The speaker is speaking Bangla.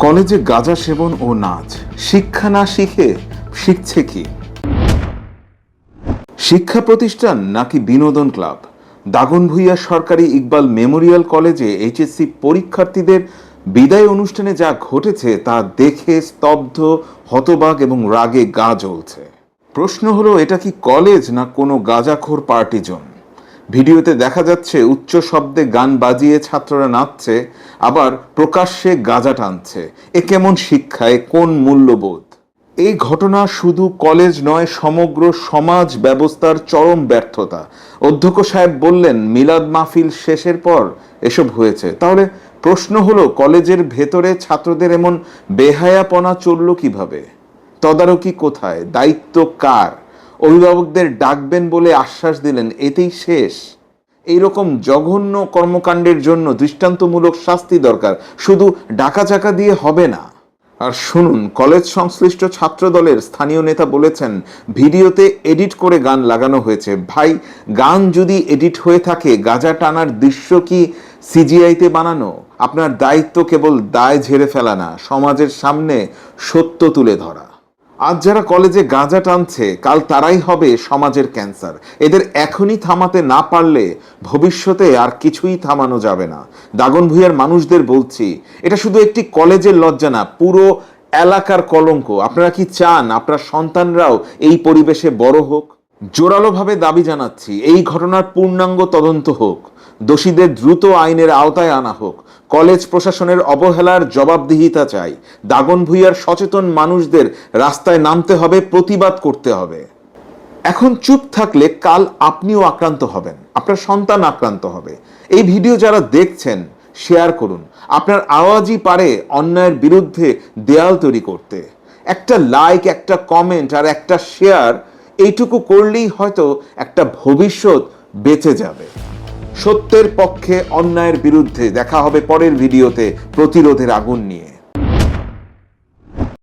কলেজে গাঁজা সেবন ও নাচ। শিক্ষা না শিখে শিখছে কি? শিক্ষা প্রতিষ্ঠান নাকি বিনোদন ক্লাব? দাগনভূঞা সরকারি ইকবাল মেমোরিয়াল কলেজে এইচএসসি পরীক্ষার্থীদের বিদায় অনুষ্ঠানে যা ঘটেছে তা দেখে স্তব্ধ, হতবাক এবং রাগে গা জ্বলছে। প্রশ্ন হলো, এটা কি কলেজ না কোনো গাঁজাখোর পার্টি জোন ভিডিওতে দেখা যাচ্ছে উচ্চ শব্দে গান বাজিয়ে ছাত্ররা নাচছে, আবার প্রকাশ্যে গাঁজা টানছে। এ কেমন শিক্ষায় কোন মূল্যবোধ? এই ঘটনা শুধু কলেজ নয়, সমগ্র সমাজ ব্যবস্থার চরম ব্যর্থতা। অধ্যক্ষ সাহেব বললেন, মিলাদ মাহফিল শেষের পর এসব হয়েছে। তাহলে প্রশ্ন হলো, কলেজের ভেতরে ছাত্রদের এমন বেহায়াপনা চলল কীভাবে? তদারকি কোথায়? দায়িত্ব কার? অভিভাবকদের ডাকবেন বলে আশ্বাস দিলেন, এতেই শেষ। এইরকম জঘন্য কর্মকাণ্ডের জন্য দৃষ্টান্তমূলক শাস্তি দরকার, শুধু ডাকা চাকা দিয়ে হবে না। আর শুনুন, কলেজ সংশ্লিষ্ট ছাত্র দলের স্থানীয় নেতা বলেছেন, ভিডিওতে এডিট করে গান লাগানো হয়েছে। ভাই, গান যদি এডিট হয়ে থাকে, গাজা টানার দৃশ্য কি সিজিআইতে বানানো? আপনার দায়িত্ব কেবল দায় ঝেড়ে ফেলা না, সমাজের সামনে সত্য তুলে ধরা। আজ যারা কলেজে গাঁজা টানছে, কাল তারাই হবে সমাজের ক্যান্সার। এদের এখনই থামাতে না পারলে ভবিষ্যতে আর কিছুই থামানো যাবে না। দাগন ভূঁইয়ার মানুষদের বলছি, এটা শুধু একটি কলেজের লজ্জা না, পুরো এলাকার কলঙ্ক। আপনারা কি চান আপনার সন্তানরাও এই পরিবেশে বড় হোক? জোরালোভাবে দাবি জানাচ্ছি, এই ঘটনার পূর্ণাঙ্গ তদন্ত হোক, দোষীদের দ্রুত আইনের আওতায় আনা হোক, কলেজ প্রশাসনের অবহেলার জবাবদিহিতা চাই, দাগন ভূঁইয়ার সচেতন মানুষদের রাস্তায় নামতে হবে, প্রতিবাদ করতে হবে। এখন চুপ থাকলে কাল আপনিও আক্রান্ত হবেন, আপনার সন্তান আক্রান্ত হবে। এই ভিডিও যারা দেখছেন, শেয়ার করুন, আপনার আওয়াজই পারে অন্যায়ের বিরুদ্ধে দেয়াল তৈরি করতে। একটা লাইক একটা কমেন্ট আর একটা শেয়ার এইটুকু করলেই হয়তো একটা ভবিষ্যৎ বেঁচে যাবে। সত্যের পক্ষে অন্যায়ের বিরুদ্ধে দেখা হবে পরের ভিডিওতে প্রতিরোধের আগুন নিয়ে।